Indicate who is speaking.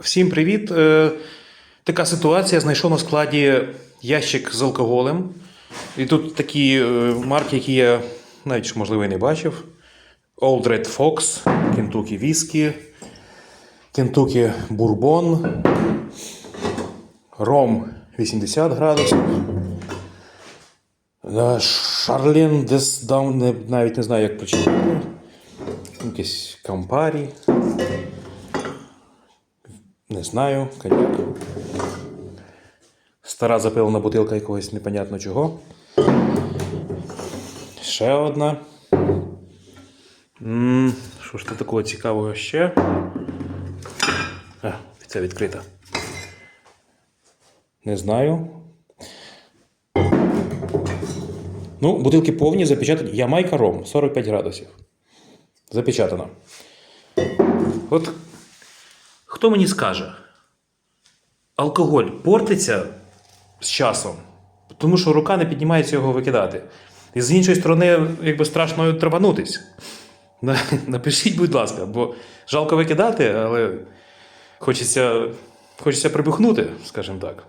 Speaker 1: Всім привіт! Е, Така ситуація. Знайшов на складі ящик з алкоголем. І тут такі е, марки, які я навіть можливо і не бачив: Old Red Fox, Kentucky Whisky, Kentucky Bourbon, Ром 80 градусів. Е, Шарлін десь навіть не знаю, як прочитати. Якийсь Кампарі. Не знаю, коньяк. Стара запилена бутилка якогось непонятно чого. Ще одна. що ж тут такого цікавого ще? А, це відкрита. Не знаю. Ну, бутилки повні, запечатані. Ямайка ром 45 градусів. Запечатано. От Хто мені скаже? Алкоголь портиться з часом, тому що рука не піднімається його викидати. І з іншої сторони, якби страшно траванутись. Напишіть, будь ласка, бо жалко викидати, але хочеться, хочеться прибухнути, скажімо так.